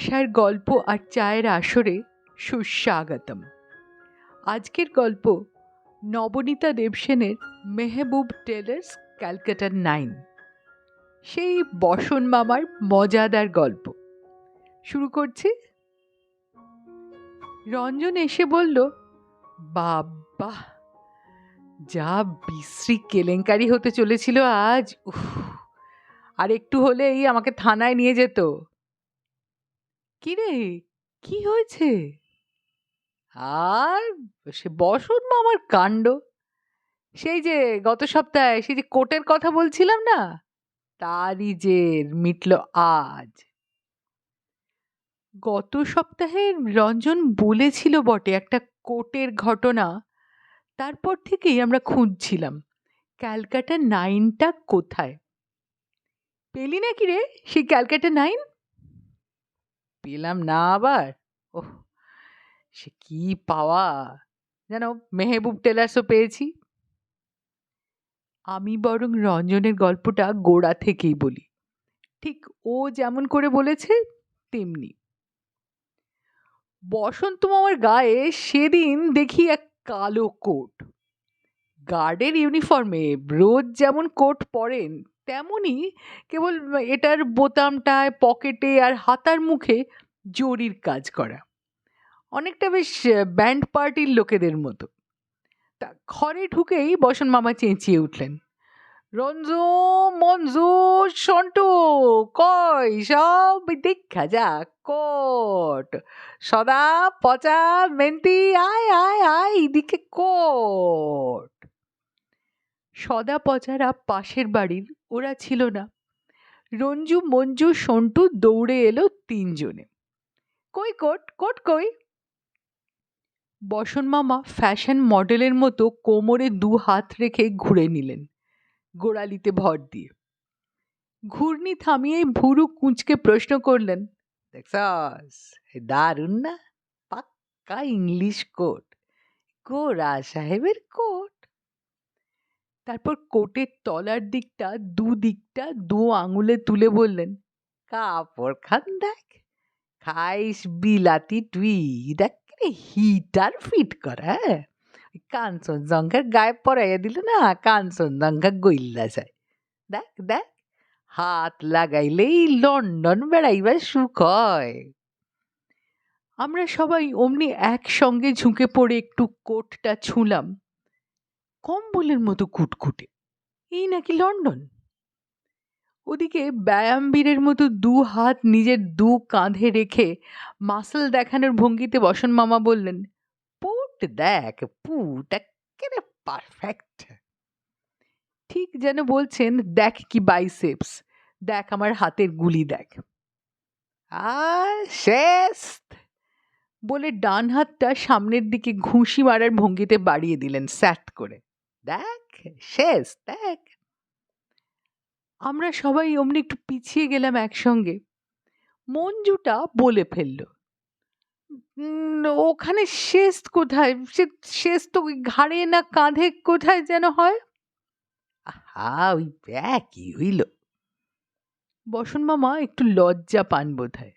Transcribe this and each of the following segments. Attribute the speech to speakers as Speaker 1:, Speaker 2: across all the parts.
Speaker 1: আশার গল্প আর চায়ের আসরে সুস্বাগতম। আজকের গল্প নবনীতা দেবসেনের মেহবুব টেলার্স ক্যালকাটা নাইন। সেই বসন মামার মজাদার গল্প। শুরু করছি। রঞ্জন এসে বলল বাবা যা বিশ্রী কেলেঙ্কারি হতে চলেছিল আজ, উফ, আর একটু হলেই আমাকে থানায় নিয়ে যেত। কিরে? কি হয়েছে? আর সে বসন মামার কাণ্ড। সেই যে গত সপ্তাহে সেই যে কোটের কথা বলছিলাম না? তারই যে মিটল আজ। গত সপ্তাহে রঞ্জন বলেছিল বটে একটা কোটের ঘটনা। তারপর থেকেই আমরা খুঁজছিলাম, ক্যালকাটা নাইনটা কোথায়? পেলি নাকি রে সেই ক্যালকাটা নাইন? পেলাম না আবার? ওহ, সে কি পাওয়া? জানো মেহবুব টেলার্সও পেয়েছি। আমি বরং রঞ্জনের গল্পটা গোড়া থেকেই বলি। ঠিক ও যেমন করে বলেছে, তেমনি। বসন্ত মামার গায়ে সেদিন দেখি এক কালো কোট। গার্ডের ইউনিফর্মে রোজ যেমন কোট পরেন তেমনই কেবল এটার বোতামটায়, পকেটে আর হাতার মুখে জরির কাজ করা। অনেকটা বেশ ব্যান্ড পার্টির লোকেদের মতো। তা ঘরে ঢুকেই বসন মামা চেঁচিয়ে উঠলেন। রঞ্জু, মঞ্জু, সন্টু কয় সব দেখা যাক, কট। সদা পচা মেন্তি আয় আয় আয়, এদিকে কট। সদা পচারা পাশের বাড়ির ওরা ছিল না। রঞ্জু, মঞ্জু, সন্টু দৌড়ে এলো তিনজনে। কই কোট? কোট কই? বসন মামা ফ্যাশন মডেলের মতো কোমরে দু হাত রেখে ঘুরে নিলেন, গোড়ালিতে ভর দিয়ে। ঘূর্ণি থামিয়েই ভুরু কুঁচকে প্রশ্ন করলেন, দেখছস দারুণ না? পাক্কা ইংলিশ কোট। গোরা সাহেবের কোট। তারপর কোটের তলার দিকটা, দু দিকটা, দু আঙুলে তুলে বললেন, কাপড় খান দেখ, খাইস বিলাতি তুই দেখ হিটার ফিট করা হ্যাঁ? কাঞ্চনজঙ্ঘার গায়ে পরাইয়া দিল, না, কাঞ্চনজঙ্ঘা গইল্লা যায়, দেখ দেখ, হাত লাগাইলেই লন্ডন বেড়াইবার সুখ হয়। আমরা সবাই অমনি একসঙ্গে ঝুঁকে পড়ে একটু কোটটা ছুঁলাম। কম্বলের মতো কুটকুটে। এই নাকি লন্ডন? ওদিকে ব্যায়ামবীরের মতো দু হাত নিজের দু কাঁধে রেখে মাসল দেখানোর ভঙ্গিতে বসন মামা বললেন, পুট দেখ, পুট একেবারে পারফেক্ট ঠিক যেন বলছেন, দেখ কি বাইসেপস দেখ আমার হাতের গুলি দেখ। আর শেষ বলে ডান হাতটা সামনের দিকে ঘুষি মারার ভঙ্গিতে বাড়িয়ে দিলেন স্যাট করে। দেখ শেষ দেখ। আমরা সবাই অমনি একটু পিছিয়ে গেলাম একসঙ্গে। মঞ্জুটা বলে ফেলল। "উম, ওখানে শেষ কোথায়? সে শেষ তো ওই ঘাড়ে না কাঁধে কোথায় যেন হয়? আহা ওই একই হইল। বসন মামা একটু লজ্জা পান বোধ হয়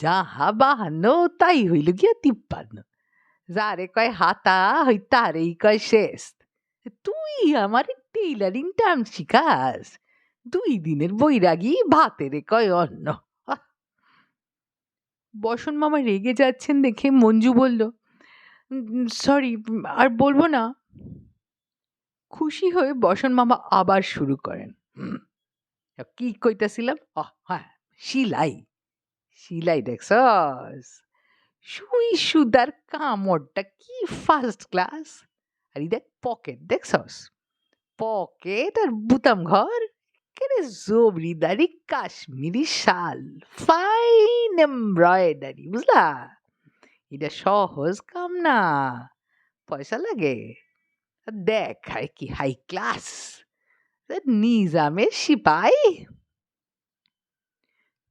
Speaker 1: যাহা বাহান্ন তাই হইল গিয়া তিপ্পান্ন। যারে কয় হাতা হই তারেই কয় শেষ। তুই আমার টেইলারিং টার্ম শিখাস। দুই দিনের বৈরাগী ভাতের কয় অন্ন। আহ! বসন মামা রেগে যাচ্ছেন দেখে মঞ্জু বলল সরি আর বলব না। খুশি হয়ে বসন মামা আবার শুরু করেন। "হুম, কি কইতাছিলাম? হ্যাঁ সিলাই। সিলাই দেখছস? সুই সুদার কামড়টা কি ফার্স্ট ক্লাস আর এই দেখ পকেট, দেখছস? পকেট আর বুতাম ঘর কেরে জবরিদারি কাশ্মীরি শাল ফাইন এমব্রয়ডারি বুঝলা? এটা সহজ কাম না, পয়সা লাগে। আর দেখায় কি হাই ক্লাস নিজামের সিপাই।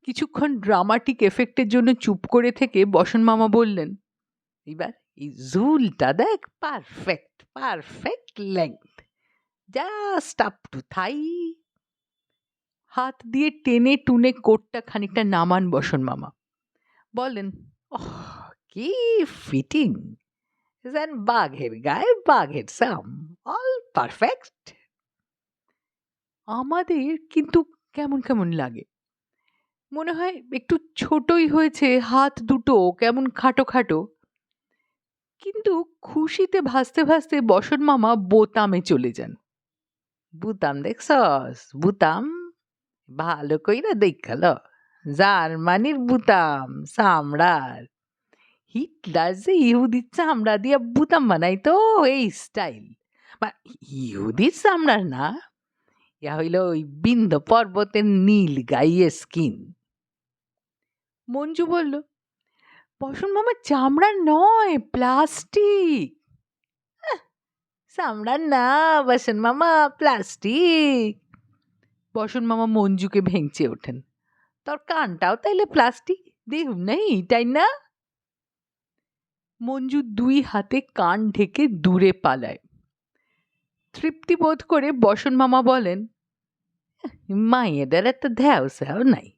Speaker 1: কিছুক্ষণ ড্রামাটিক এফেক্টের জন্য চুপ করে থেকে বসন মামা বললেন এবার এই ঝুলটা দেখ perfect perfect length just up to thigh হাত দিয়ে টেনে টুনে কোটটা খানিকটা নামান বসন মামা। বলেন,
Speaker 2: ওহ, কি ফিটিং যেন বাঘের গায়ে বাঘের সাম অল পারফেক্ট
Speaker 1: আমাদের কিন্তু কেমন কেমন লাগে। মনে হয় একটু ছোটই হয়েছে, হাত দুটো কেমন খাটো খাটো। খুশিতে ভাসতে ভাসতে বসন মামা বোতামে চলে যান।
Speaker 2: বুতাম দেখছস? বুতাম? ভালো কইরা দেখাল জার্মানির বুতাম, চামড়ার। হিটলার যে ইহুদির চামড়া দিয়া বুতাম বানাইতো এই স্টাইল। বা, ইহুদির চামড়ার না। ইয়া হইল ওই বিন্দ পর্বতের নীল গাইয়ে স্কিন।
Speaker 1: মঞ্জু বলল বসন মামা চামড়ার নয়, প্লাস্টিক।
Speaker 2: চামড়ার না, বসন মামা, প্লাস্টিক।
Speaker 1: বসন মামা, মঞ্জুকে ভেঙচে ওঠেন।
Speaker 2: তোর কানটাও তাইলে প্লাস্টিক দেখুন নেই, তাই না?
Speaker 1: মঞ্জু দুই হাতে কান ঢেকে দূরে পালায়। তৃপ্তি বোধ করে বসন মামা বলেন
Speaker 2: মায়েদের একটা ধ্যাও স্যাও নাই।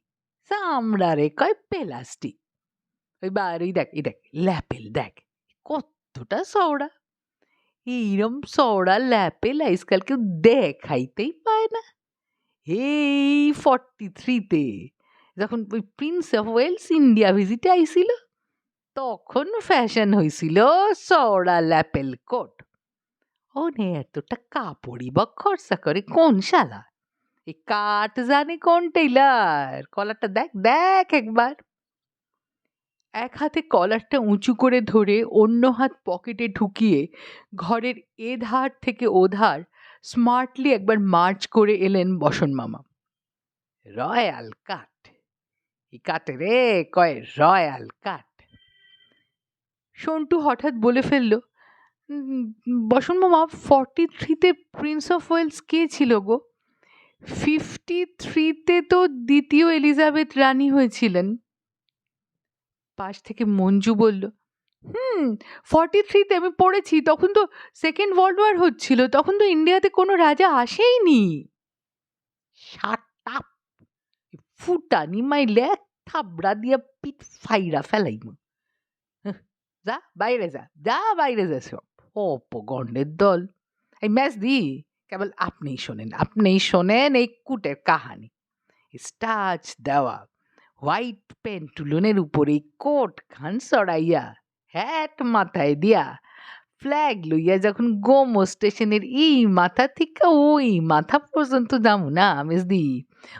Speaker 2: চামড়ারে কয় প্লাস্টিক? ওই বার ওই দেখ এই দেখ ল্যাপেল দেখ কতটা চওড়া এইরম চওড়া ল্যাপেল আজকাল কেউ দেখাইতেই পায় না এই ফর্টি থ্রিতে যখন ওই প্রিন্স অফ ওয়েলস ইন্ডিয়া ভিজিটে আইছিল তখন ফ্যাশন হয়েছিল চওড়া ল্যাপেল কোট ও নে এতটা কাপড়ই বা খরচা করে কোন শালা এই কাঠ জানে কোন টেইলার কলারটা দেখ দেখ একবার
Speaker 1: এক হাতে কলারটা উঁচু করে ধরে অন্য হাত পকেটে ঢুকিয়ে ঘরের এ ধার থেকে ও ধার স্মার্টলি একবার মার্চ করে এলেন বসন মামা।
Speaker 2: রয়্যাল কাট এই কাটে রে? কয় রয়্যাল কাট
Speaker 1: সন্টু হঠাৎ বলে ফেলল বসন মামা ফর্টি থ্রিতে প্রিন্স অফ ওয়েলস কে ছিল গো? ফিফটি থ্রিতে তো দ্বিতীয় এলিজাবেথ রানী হয়েছিলেন। পাশ থেকে মঞ্জু বলল হুম ফর্টি থ্রিতে আমি পড়েছি তখন তো সেকেন্ড ওয়ার্ল্ড ওয়ার হচ্ছিল তখন তো ইন্ডিয়াতে কোনো রাজা আসেইনি।
Speaker 2: শাট আপ ফুটানি মাইলে থাবড়া দিয়া পিঠ ফাইরা ফেলাইম। হ্যাঁ, যা বাইরে যা যা বাইরে যা সব অপগণ্ডের দল। এই ম্যাচ দি কেবল আপনিই শোনেন আপনিই শোনেন এই কুটের কাহানি। স্টাচ দেওয়া হোয়াইট পেন্টুলনের উপরে কোট খান সরাইয়া হ্যাট মাথায় দিয়া ফ্ল্যাগ লইয়া যখন গোমো স্টেশনের এই মাথা থেকে ওই মাথা পর্যন্ত যাব না মেজদি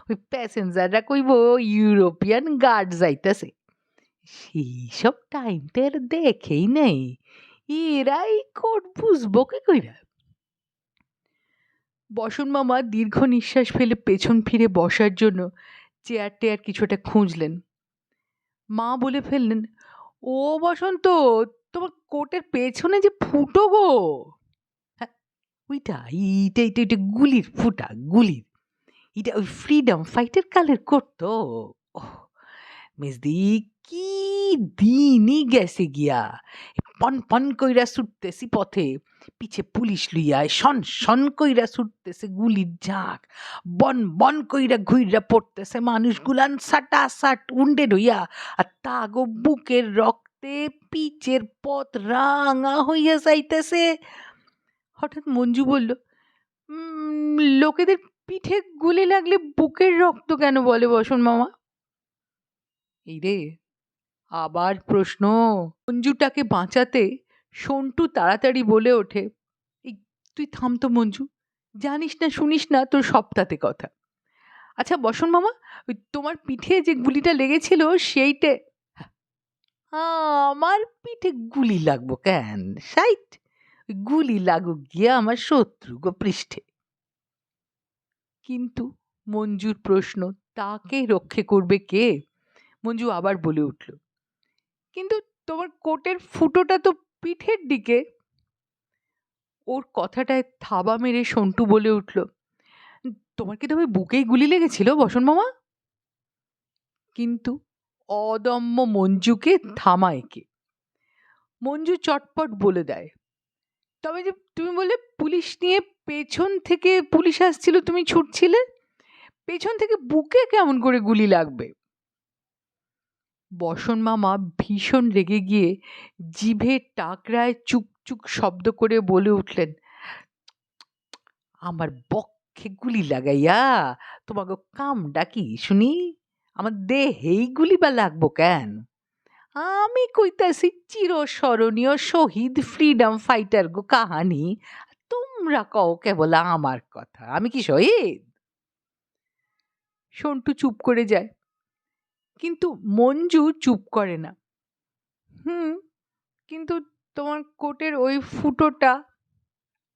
Speaker 2: ওই প্যাসেঞ্জাররা কইব ইউরোপিয়ান গার্ড যাইতেছে সেই সব টাইমটা এর দেখেই নেই এরাই কোট বুঝব কি কইরা
Speaker 1: বসন মামা, দীর্ঘ নিঃশ্বাস ফেলে পেছন ফিরে বসার জন্য। চেয়ার টেয়ার কিছুটা খুঁজলেন। মা বলে ফেললেন ও বসন্ত তোমার কোটের পেছনে যে ফুটো গো?
Speaker 2: হ্যাঁ, ওইটা এইটা এইটা ওইটা গুলির ফুটা গুলির। এটা ওই ফ্রিডম ফাইটার কালের করতো মেজদি কি দিনই গেছে গিয়া। পন পন কইরা ছুটতেছি পথে। পিছে পুলিশ লইয়া শন শন কইরা ছুটতেছে গুলির ঝাঁক। বন বন কইরা ঘুইরা পড়তেছে মানুষগুলান সাটা সাট উন্ডে রইয়া। আর তাগো বুকের রক্তে পিচের পথ রাঙা হইয়া যাইতেছে।
Speaker 1: হঠাৎ মঞ্জু বলল লোকেদের পিঠে গুলি লাগলে বুকের রক্ত কেন বলে বসন মামা? এই রে আবার প্রশ্ন। মঞ্জুটাকে বাঁচাতে সন্টু তাড়াতাড়ি বলে ওঠে, এই, তুই থাম তো মঞ্জু, জানিস না শুনিস না তোর সপ্তাহে কথা। আচ্ছা বসন মামা, ওই তোমার পিঠে যে গুলিটা লেগেছিল সেইটে,
Speaker 2: আমার পিঠে গুলি লাগবো কেন? সাইট গুলি লাগুক গিয়া আমার শত্রু গো পৃষ্ঠে।
Speaker 1: কিন্তু মঞ্জুর প্রশ্ন, তাকে রক্ষে করবে কে? মঞ্জু আবার বলে উঠল কিন্তু তোমার কোটের ফুটোটা তো পিঠের দিকে। ওর কথাটায় থাবা মেরে সন্টু বলে উঠল, তোমার কি তবে বুকেই গুলি লেগেছিল, বসন মামা? কিন্তু অদম্য মঞ্জুকে থামায় কে মঞ্জু চটপট বলে দেয়, তবে যে তুমি বলে পুলিশ নিয়ে পেছন থেকে পুলিশ আসছিল, তুমি ছুটছিলে? পেছন থেকে বুকে কেমন করে গুলি লাগবে? বসন মামা ভীষণ রেগে গিয়ে জিভে টাকরায় চুকচুক শব্দ করে বলে উঠলেন, আমার বক্ষে গুলি লাগাইয়া তোমাকে কাম ডাকি শুনি, আমার দেহেই গুলি বা লাগবো কেন? আমি কইতাছি চিরস্মরণীয় শহীদ ফ্রিডম ফাইটার গো কাহানি, তোমরা কও কেবল আমার কথা, আমি কি শহীদ? সন্টু চুপ করে যায়। কিন্তু মঞ্জু চুপ করে না। হুম, কিন্তু তোমার কোটের ওই ফুটোটা?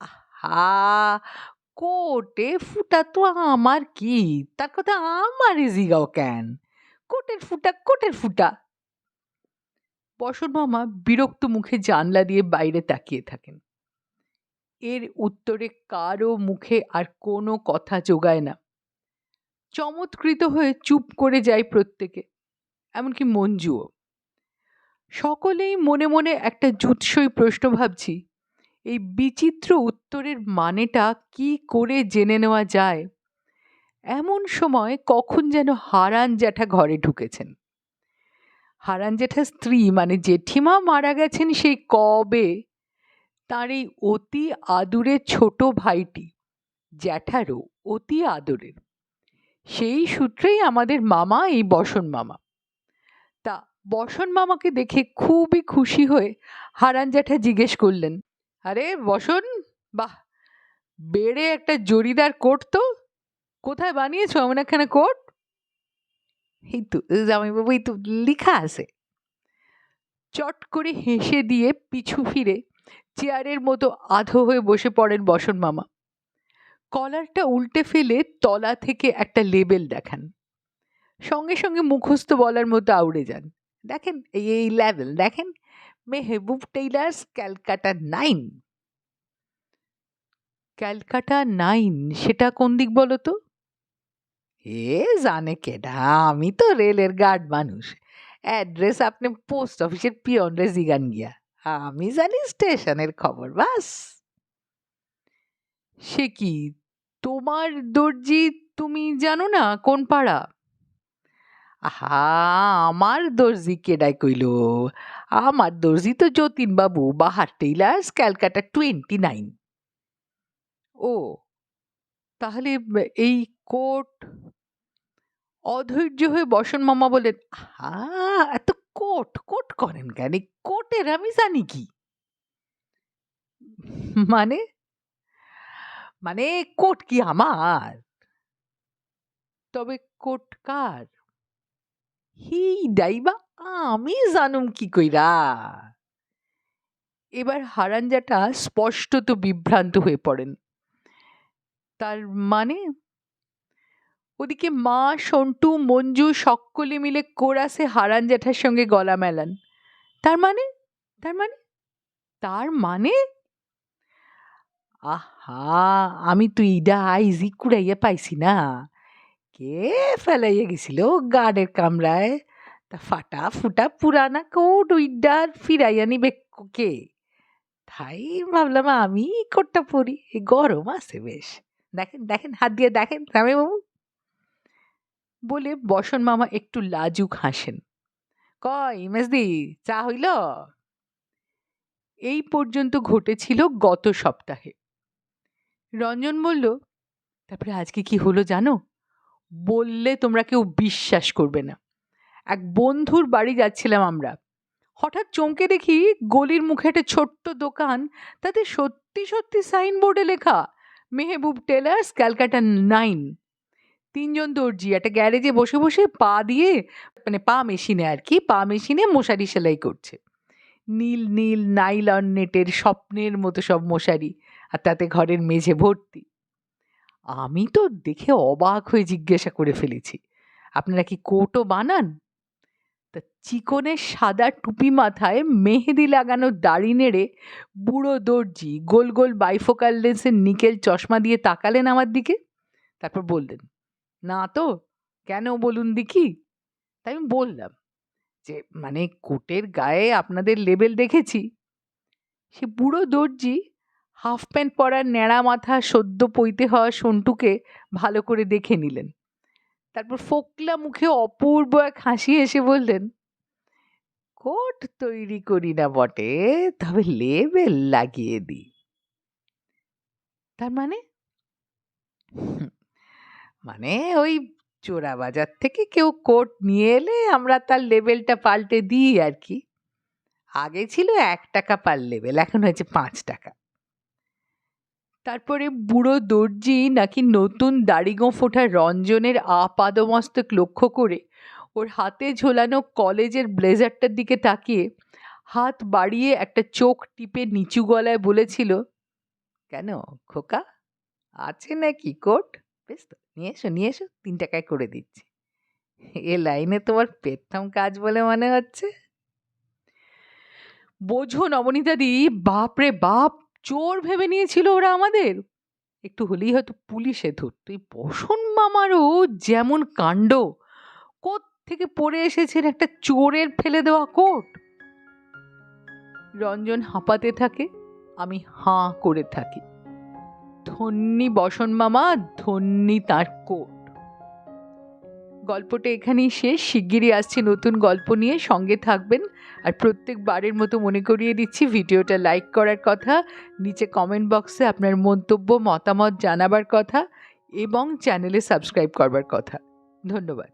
Speaker 1: আহা, কোটে ফুটা তো আমার কি? তার কথা আমার জিগাও কেন? কোটের ফুটা কোটের ফুটা! বসন মামা বিরক্ত মুখে জানলা দিয়ে বাইরে তাকিয়ে থাকেন। এর উত্তরে কারও মুখে আর কোনো কথা জোগায় না। চমৎকৃত হয়ে চুপ করে যায় প্রত্যেকে। এমনকি মঞ্জুও। সকলেই মনে মনে একটা জুৎসই প্রশ্ন ভাবছি, এই বিচিত্র উত্তরের মানেটা কি করে জেনে নেওয়া যায়? এমন সময় কখন যেন হারান জ্যাঠা ঘরে ঢুকেছেন। হারান জ্যাঠার স্ত্রী মানে জেঠিমা, মারা গেছেন সেই কবে? তার এই অতি আদুরে ছোট ভাইটি, জ্যাঠারও অতি আদরের। সেই সূত্রেই আমাদের মামা, এই বসন মামা। তা বসন মামাকে দেখে খুবই খুশি হয়ে হারান জ্যাঠা জিজ্ঞেস করলেন, আরে বসন, বাহ, বেড়ে একটা জরিদার কোট তো, কোথায় বানিয়েছো এমন একখানা কোট? এই তো জামাইবাবু, এই তো লেখা আছে। চট করে হেসে দিয়ে পিছু ফিরে চেয়ারের মতো আধো হয়ে বসে পড়েন বসন মামা। কলারটা উল্টে ফেলে তলা থেকে একটা লেবেল দেখান। সঙ্গে সঙ্গে মুখস্থ বলার মতো আউড়ে যান। দেখেন, এই এই লেভেল দেখেন, Mehboob tailors, Calcutta nine. Calcutta nine, সেটা কোন দিক বলো তো? এ জানে কেডা, আমি তো রেলের গার্ড মানুষ। অ্যাড্রেস আপনি পোস্ট অফিসের পিয়নরে জিগান গিয়া। আমি জানি স্টেশনের খবর, বাস। সে কি, তোমার দর্জি তুমি জানো না কোন পাড়া? আহা, আমার দর্জি কেডাই কইল? আমার দর্জি তো Jatin babu Bahar tailors, Calcutta twenty nine. ও, তাহলে এই কোট অধৈর্য হয়ে বসন মামা বলেন হা এত কোট কোট করেন কেন? কোটের আমি জানি কি? মানে? মানে কোট কি আমার? তবে কোট কার? ডাইবা আমি জানুম কি কইরা এবার হারানজাটা স্পষ্টত বিভ্রান্ত হয়ে পড়েন তার মানে ওদিকে মা সন্টু মঞ্জু সকলে মিলে কোরাসে হারান সঙ্গে গলা মেলান তার মানে তার মানে তার মানে আহা আমি তো ইডা আইজি কুড়াইয়া পাইছি না কে ফেলাইয়া গেছিল গার্ডের কামরায়? তা ফাটা ফুটা পুরানা কোট উইডার ফিরাইয়া নিবে কে? তাই ভাবলাম আমি কোটটা পরি গরম আছে বেশ। দেখেন দেখেন, হাত দিয়ে দেখেন, রামে বাবু। বলে বসন মামা একটু লাজুক হাসেন। কই মেজদি, চা হইল? এই পর্যন্ত ঘটেছিল গত সপ্তাহে। রঞ্জন বলল, তারপরে আজকে কি হলো জানো? বললে তোমরা কেউ বিশ্বাস করবে না। এক বন্ধুর বাড়ি যাচ্ছিলাম আমরা। হঠাৎ চমকে দেখি গলির মুখে একটা ছোট্ট দোকান, তাতে সত্যি সত্যি সাইনবোর্ডে লেখা, মেহবুব টেলার্স, ক্যালকাটা নাইন। তিনজন দর্জি একটা গ্যারেজে বসে বসে পা দিয়ে মানে পা মেশিনে আর কি, পা মেশিনে মশারি সেলাই করছে। নীল নীল নাইলন নেটের স্বপ্নের মতো সব মশারি, আর তাতে ঘরের মেঝে ভর্তি। আমি তো দেখে অবাক হয়ে জিজ্ঞাসা করে ফেলেছি, আপনারা কি কোটও বানান? তা চিকনের সাদা টুপি মাথায় মেহেদি লাগানো দাড়ি নেড়ে বুড়ো দর্জি গোল গোল বাইফোকাল লেন্সের নিকেল চশমা দিয়ে তাকালেন আমার দিকে, তারপর বললেন, না তো, কেন বলুন দেখি? তাই আমি বললাম যে মানে কোটের গায়ে আপনাদের লেবেল দেখেছি। সে বুড়ো দর্জি হাফ প্যান্ট পরার ন্যাড়া মাথা সদ্য পইতে হওয়া সন্টুকে ভালো করে দেখে নিলেন। তারপর ফোকলা মুখে অপূর্ব এক হাসি এসে বললেন,
Speaker 2: কোট তৈরি করি না বটে, তবে লেবেল লাগিয়ে দিই। তার মানে? মানে ওই চোরা বাজার থেকে কেউ কোট নিয়ে এলে আমরা তার লেবেলটা পাল্টে দিই আর কি। আগে ছিল এক টাকা পার লেবেল, এখন হয়েছে পাঁচ টাকা।
Speaker 1: তারপরে বুড়ো দর্জি নাকি নতুন দাড়িগো ফোটা রঞ্জনের আপাদমস্তক লক্ষ্য করে ওর হাতে ঝোলানো কলেজের ব্লেজারটার দিকে তাকিয়ে হাত বাড়িয়ে একটা চোখ টিপে নিচু গলায় বলেছিল,
Speaker 2: কেন খোকা? আছে নাকি কোট? বেশ তো, নিয়ে এসো নিয়ে এসো, তিন টাকায় করে দিচ্ছি। এ লাইনে তোমার পেতাম কাজ বলে মনে হচ্ছে?
Speaker 1: বোঝো নবনীতাদি বাপরে বাপ চোর ভেবে নিয়েছিল ওরা আমাদের। একটু হলেই হয়তো পুলিশে ধরতো। এই বসন মামারও যেমন কাণ্ড। থেকে পড়ে এসেছেন একটা চোরের ফেলে দেওয়া কোট? রঞ্জন হাঁপাতে থাকে, আমি হাঁ করে থাকি। ধন্যি বসন মামা, ধন্যি তার কোট। গল্পটা এখানেই শেষ। শিগগিরই আসছে নতুন গল্প নিয়ে। সঙ্গে থাকবেন। আর প্রত্যেকবারের মতো মনে করিয়ে দিচ্ছি, ভিডিওটা লাইক করার কথা, নিচে কমেন্ট বক্সে আপনার মন্তব্য, মতামত জানাবার কথা এবং চ্যানেলে সাবস্ক্রাইব করবার কথা। ধন্যবাদ।